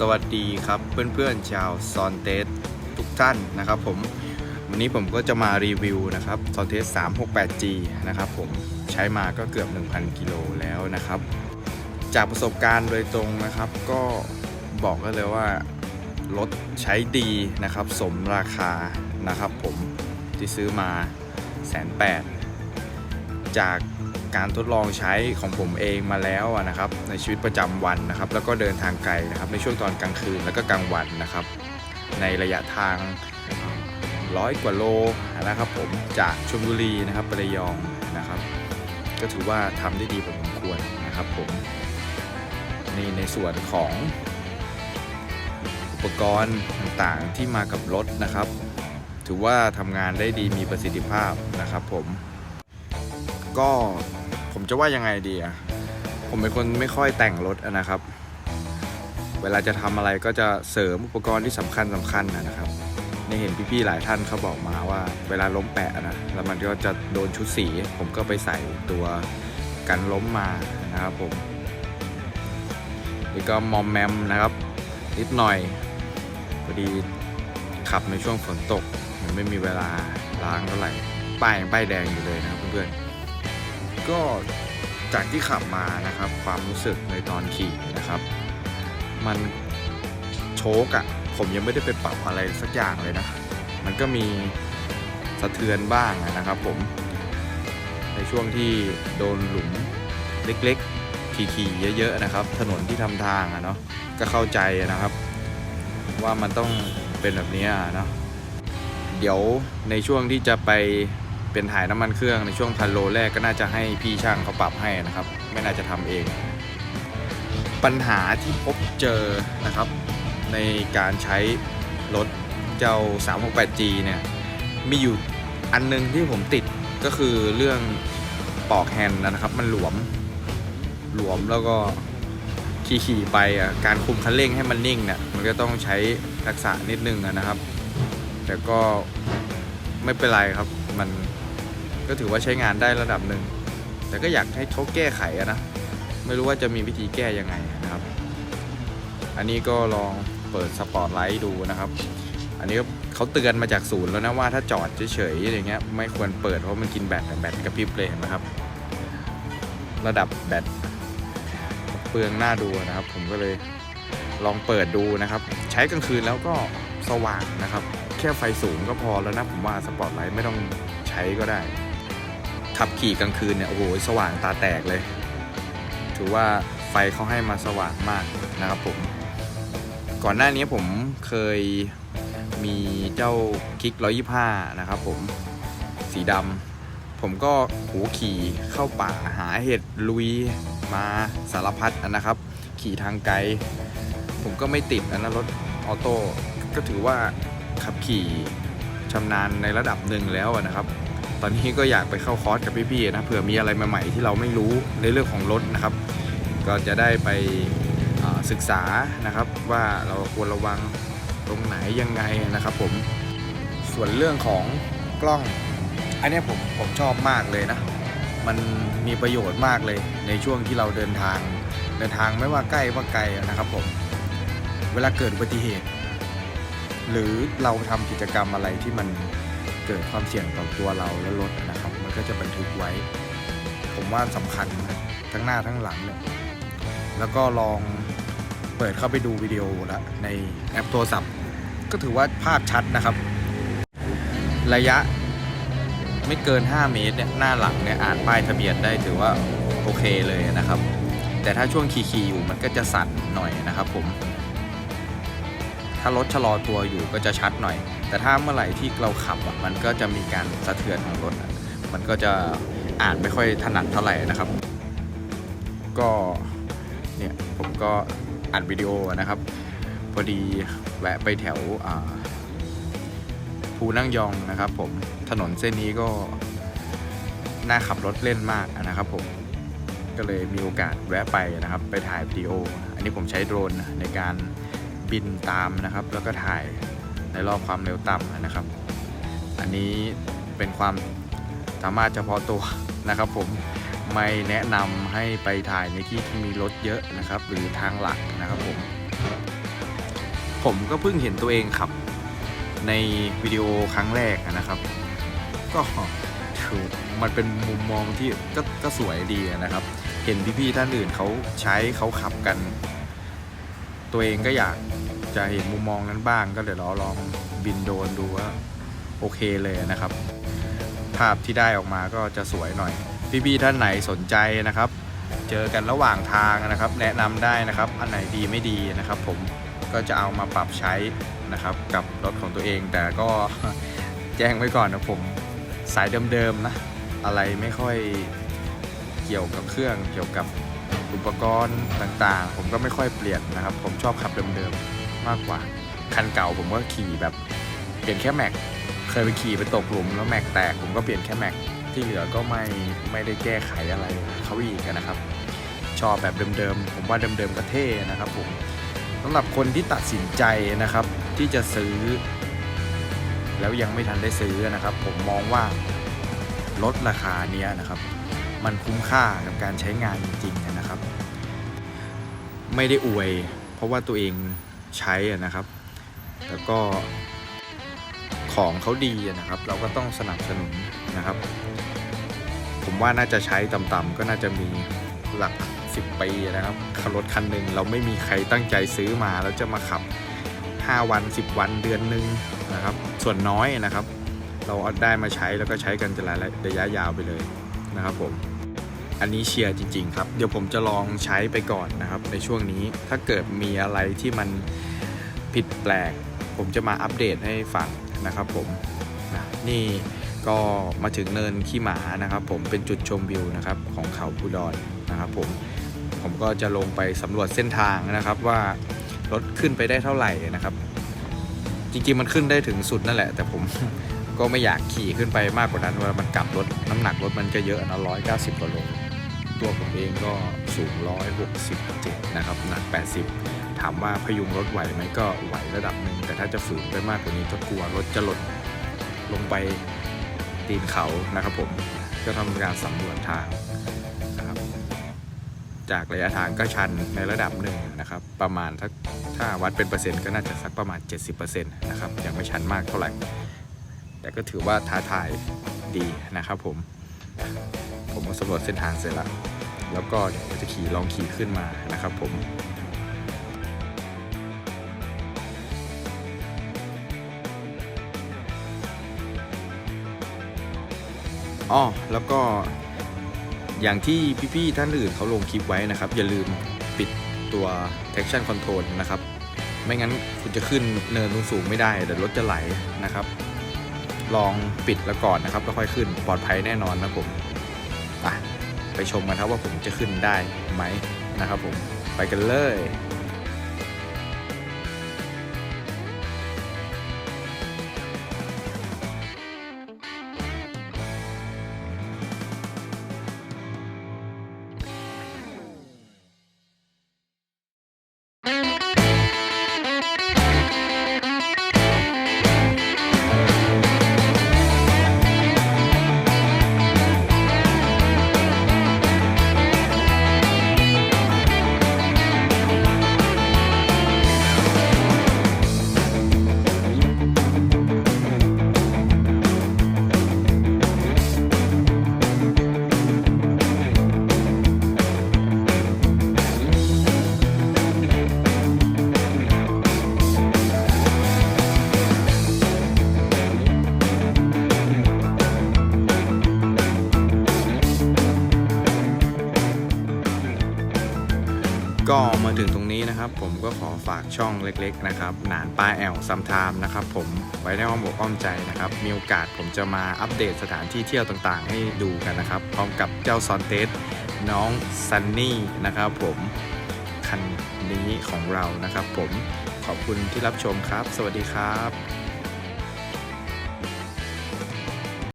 สวัสดีครับเพื่อนๆชาวซอนเทสทุกท่านนะครับผมวันนี้ผมก็จะมารีวิวนะครับซอนเทส 368G นะครับผมใช้มาก็เกือบ 1,000 กิโลแล้วนะครับ จากประสบการณ์โดยตรงนะครับ ก็บอกก็เลยว่ารถใช้ดีนะครับ สมราคานะครับผมที่ซื้อมาแสนแปดจาก การทดลองใช้ของผมเองมาแล้วนะครับ ในชีวิตประจำวันนะครับ แล้วก็เดินทางไกลนะครับ ในช่วงตอนกลางคืนแล้วก็กลางวันนะครับ ในระยะทางร้อยกว่าโลนะครับ ผมจากชลบุรีนะครับไประยองนะครับ ก็ถือว่าทำได้ดีพอสมควรนะครับผมนี่ในส่วนของอุปกรณ์ต่างๆที่มากับรถนะครับ ถือว่าทำงานได้ดีมีประสิทธิภาพนะครับผมก็ ผมจะว่ายังไงดีอะผมเป็นคนไม่ค่อยแต่งรถนะครับ เวลาจะทำอะไรก็จะเสริมอุปกรณ์ที่สำคัญสำคัญนะครับนี่เห็นพี่ๆหลายท่านเขาบอกมาว่า เวลาล้มแปะนะแล้วมันก็จะโดนชุดสี ผมก็ไปใส่ตัวกันล้มมานะครับผมนี่ก็มอมแมมนะครับ นิดหน่อยพอดีขับในช่วงฝนตก มันไม่มีเวลาล้างเท่าไหร่ป้ายยังป้ายแดงอยู่เลยนะครับเพื่อนๆ ก็จากที่ขับมานะครับ ความรู้สึกในตอนขี่นะครับ มันโชกอะผมยังไม่ได้ไปปรับอะไรสักอย่างเลยนะ มันก็มีสะเทือนบ้างนะครับผม ในช่วงที่โดนหลุมเล็กๆ ขี่ๆเยอะๆนะครับ ถนนที่ทำทางอะเนาะก็เข้าใจนะครับ ว่ามันต้องเป็นแบบนี้เนาะเดี๋ยวในช่วงที่จะไป เป็นถ่ายน้ำมันเครื่องในช่วงพันโลแรกก็น่าจะให้พี่ช่างเขาปรับให้นะครับ ไม่น่าจะทำเอง ปัญหาที่พบเจอนะครับ ในการใช้รถเจ้า 368G เนี่ยมีอยู่อันหนึงที่ผมติดก็คือเรื่องปอกแฮนด์นะครับ มันหลวมหลวมแล้วก็ขี่ขี่ไปอะการคุมคันเร่งให้มันนิ่งเนี่ยมันก็ต้องใช้ทักษะนิดนึงนะครับ แต่ก็ไม่เป็นไรครับ ก็ถือว่าใช้งานได้ระดับหนึ่ง แต่ก็อยากให้เขาแก้ไขนะ ไม่รู้ว่าจะมีวิธีแก้ยังไงนะครับ อันนี้ก็ลองเปิดสปอตไลท์ดูนะครับ อันนี้เขาเตือนมาจากศูนย์แล้วนะว่าถ้าจอดเฉยๆอย่างเงี้ยไม่ควรเปิดเพราะมันกินแบตแบตกระพริบเลยนะครับ ระดับแบตเปลืองหน้าดูนะครับ ผมก็เลยลองเปิดดูนะครับ ใช้กลางคืนแล้วก็สว่างนะครับ แค่ไฟสูงก็พอแล้วนะผมว่าสปอตไลท์ไม่ต้องใช้ก็ได้ ขับขี่กลางคืนเนี่ยโอ้โหสว่างตาแตกเลย ถือว่าไฟเขาให้มาสว่างมากนะครับผม ก่อนหน้านี้ผมเคยมีเจ้าคลิก 125 นะครับผมสีดำผมก็หูขี่เข้าป่าหาเห็ดลุยมาสารพัดนะครับ ขี่ทางไกล ผมก็ไม่ติดอันนะรถออโต้ก็ถือว่าขับขี่ชำนาญในระดับหนึ่งแล้วนะครับ ตอนนี้ก็อยากไปเข้าคอร์สกับพี่ๆนะเผื่อมีอะไรใหม่ๆที่เราไม่รู้ในเรื่องของรถนะครับ ก็จะได้ไปศึกษานะครับว่าเราควรระวังตรงไหนยังไงนะครับ ผมส่วนเรื่องของกล้อง อันนี้ผมผมชอบมากเลยนะ มันมีประโยชน์มากเลยในช่วงที่เราเดินทาง เดินทางไม่ว่าใกล้ว่าไกลนะครับผมเวลาเกิดอุบัติเหตุ หรือเราทำกิจกรรมอะไรที่มัน เกิดความเสี่ยงต่อตัวเราและรถนะครับ มันก็จะบันทึกไว้ ผมว่าสำคัญนะทั้งหน้าทั้งหลังเนี่ยแล้วก็ลองเปิดเข้าไปดูวิดีโอละในแอปโทรศัพท์ ก็ถือว่าภาพชัดนะครับ ระยะไม่เกิน 5 เมตรเนี่ยหน้าหลังเนี่ยอ่านป้ายทะเบียนได้ถือว่าโอเคเลยนะครับ แต่ถ้าช่วงขี่ๆอยู่มันก็จะสั่นหน่อยนะครับผมถ้ารถชะลอตัวอยู่ก็จะชัดหน่อย แต่ถ้าเมื่อไหร่ที่เราขับอะมันก็จะมีการสะเทือนของรถอะมันก็จะอ่านไม่ค่อยถนัดเท่าไหร่นะครับ ก็เนี่ยผมก็อัดวิดีโอนะครับ พอดีแวะไปแถวภูนั่งยองนะครับ ผมถนนเส้นนี้ก็น่าขับรถเล่นมากนะครับผมก็เลยมีโอกาสแวะไปนะครับ ไปถ่ายวิดีโอ อันนี้ผมใช้โดรนในการบินตามนะครับ แล้วก็ถ่าย ในรอบความเร็วต่ำนะครับ อันนี้เป็นความสามารถเฉพาะตัวนะครับ ผมไม่แนะนำให้ไปถ่ายในที่ที่มีรถเยอะนะครับ หรือทางหลักนะครับผม ผมก็เพิ่งเห็นตัวเองขับ ในวิดีโอครั้งแรกนะครับ ก็ถือมันเป็นมุมมองที่ก็ก็สวยดีนะครับ เห็นพี่ๆท่านอื่นเขาใช้เขาขับกัน ตัวเองก็อยาก จะเห็นมุมมองนั้นบ้าง ก็เดี๋ยวเราลองบินโดนดูว่าโอเคเลยนะครับ ภาพที่ได้ออกมาก็จะสวยหน่อย พี่ๆท่านไหนสนใจนะครับ เจอกันระหว่างทางนะครับ แนะนำได้นะครับ อันไหนดีไม่ดีนะครับ ผมก็จะเอามาปรับใช้นะครับ กับรถของตัวเอง แต่ก็แจ้งไว้ก่อนนะผมสายเดิมๆนะอะไรไม่ค่อยเกี่ยวกับเครื่องเกี่ยวกับอุปกรณ์ต่างๆ ผมก็ไม่ค่อยเปลี่ยนนะครับ ผมชอบขับเดิมๆ มากกว่า คันเก่าผมก็ขี่แบบเปลี่ยนแค่แม็ก เคยไปขี่ไปตกหลุมแล้วแม็กแตกผมก็เปลี่ยนแค่แม็ก ที่เหลือก็ไม่ไม่ได้แก้ไขอะไรเขาอีกนะครับ ชอบแบบเดิมๆ ผมว่าเดิมๆก็เท่นะครับผมสำหรับคนที่ตัดสินใจนะครับ ที่จะซื้อ แล้วยังไม่ทันได้ซื้อนะครับ ผมมองว่าลดราคาเนี้ยนะครับ มันคุ้มค่ากับการใช้งานจริงๆนะครับ ไม่ได้อวย เพราะว่าตัวเอง ใช้อะนะครับ แล้วก็ของเขาดีอะนะครับ เราก็ต้องสนับสนุนนะครับ ผมว่าน่าจะใช้ต่ำๆก็น่าจะมีหลัก 10 ปีนะครับรถคันหนึ่งเราไม่มีใครตั้งใจซื้อมาแล้วจะมาขับ 5 วัน 10 วันเดือนหนึ่งนะครับ ส่วนน้อยนะครับ เราเอาได้มาใช้แล้วก็ใช้กันจะระยะยาวไปเลยนะครับผม อันนี้เชียร์จริง ๆ ครับ เดี๋ยวผมจะลองใช้ไปก่อนนะครับ ในช่วงนี้ถ้าเกิดมีอะไรที่มันผิดแปลก ผมจะมาอัปเดตให้ฟังนะครับผมนะนี่ก็มาถึงเนินขี้หมานะครับ ผมเป็นจุดชมวิวนะครับของเขาภูดอนนะครับผมผมก็จะลงไปสำรวจเส้นทางนะครับว่ารถขึ้นไปได้เท่าไหร่นะครับ จริงๆมันขึ้นได้ถึงสุดนั่นแหละ แต่ผมก็ไม่อยากขี่ขึ้นไปมากกว่านั้นเวลามันกลับรถน้ำหนักรถมันจะเยอะนะร้อยเก้าสิบกว่าโล ตัวผมเองก็สูงร้อยหกสิบเจ็ดนะครับ หนักแปดสิบถามว่าพยุงรถไหวไหมก็ไหวระดับหนึ่ง แต่ถ้าจะฝืนไปมากกว่านี้ก็กลัวรถจะหล่นลงไปตีนเขานะครับผม ก็ทำการสำรวจทางนะครับจากระยะทางก็ชันในระดับหนึ่งนะครับ ประมาณถ้าถ้าวัดเป็นเปอร์เซ็นต์ก็น่าจะสักประมาณ 70%นะครับ ยังไม่ชันมากเท่าไหร่ แต่ก็ถือว่าท้าทายดีนะครับผม ผมก็สำรวจเส้นทางเสร็จแล้วแล้วก็เดี๋ยวจะขี่ลองขี่ขึ้นมานะครับผมอ๋อแล้วก็อย่างที่พี่ๆท่านอื่นเขาลงคลิปไว้นะครับ อย่าลืมปิดตัว traction control นะครับ ไม่งั้นคุณจะขึ้นเนินสูงไม่ได้เดี๋ยวรถจะไหลนะครับ ลองปิดแล้วก่อนนะครับแล้วค่อยขึ้นปลอดภัยแน่นอนนะผม ไปไปชมกันครับว่าผมจะขึ้นได้ไหมนะครับผมไปกันเลย ก็มาถึงตรงนี้นะครับ ผมก็ขอฝากช่องเล็กๆนะครับหนานป้าแอลซัมไทม์นะครับผมไว้ในอ้อมอกอ้อมใจนะครับ มีโอกาสผมจะมาอัปเดตสถานที่เที่ยวต่างๆ ให้ดูกันนะครับ พร้อมกับเจ้าซอนเตสน้องซันนี่นะครับผมคันนี้ของเรานะครับผมขอบคุณที่รับชมครับ สวัสดีครับ